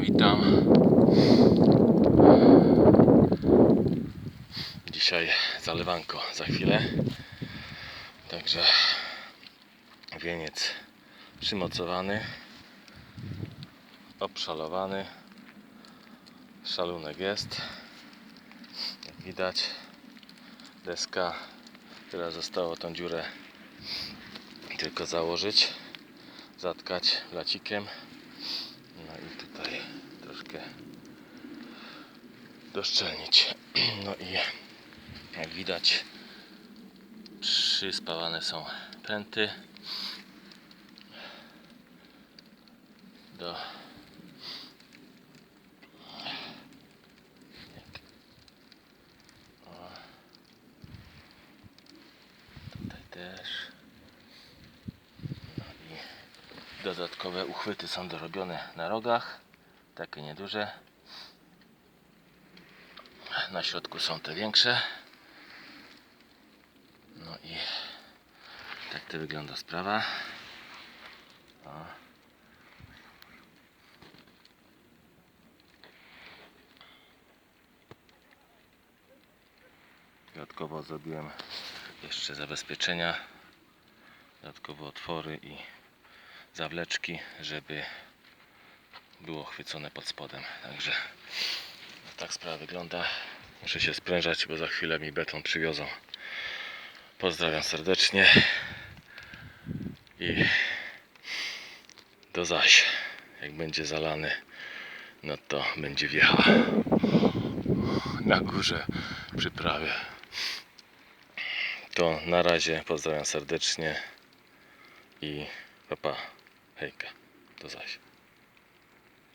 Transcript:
Witam. Dzisiaj zalewanko za chwilę. Także wieniec przymocowany, obszalowany. Szalunek jest. Jak widać, deska. Teraz zostało tą dziurę tylko założyć, zatkać lacikiem. No i tutaj troszkę doszczelnić. No i jak widać przyspawane są pręty. Do tutaj też. No dodatkowe uchwyty są dorobione na rogach. Takie nieduże na środku są te większe. No i tak to wygląda sprawa. O. dodatkowo zrobiłem jeszcze zabezpieczenia dodatkowo otwory i zawleczki żeby było chwycone pod spodem. Także tak sprawa wygląda muszę się sprężać bo za chwilę mi beton przywiozą. Pozdrawiam serdecznie. I do zaś. Jak będzie zalany no to będzie wjecha na górze przyprawy to na razie pozdrawiam serdecznie i papa hejka. Do zaś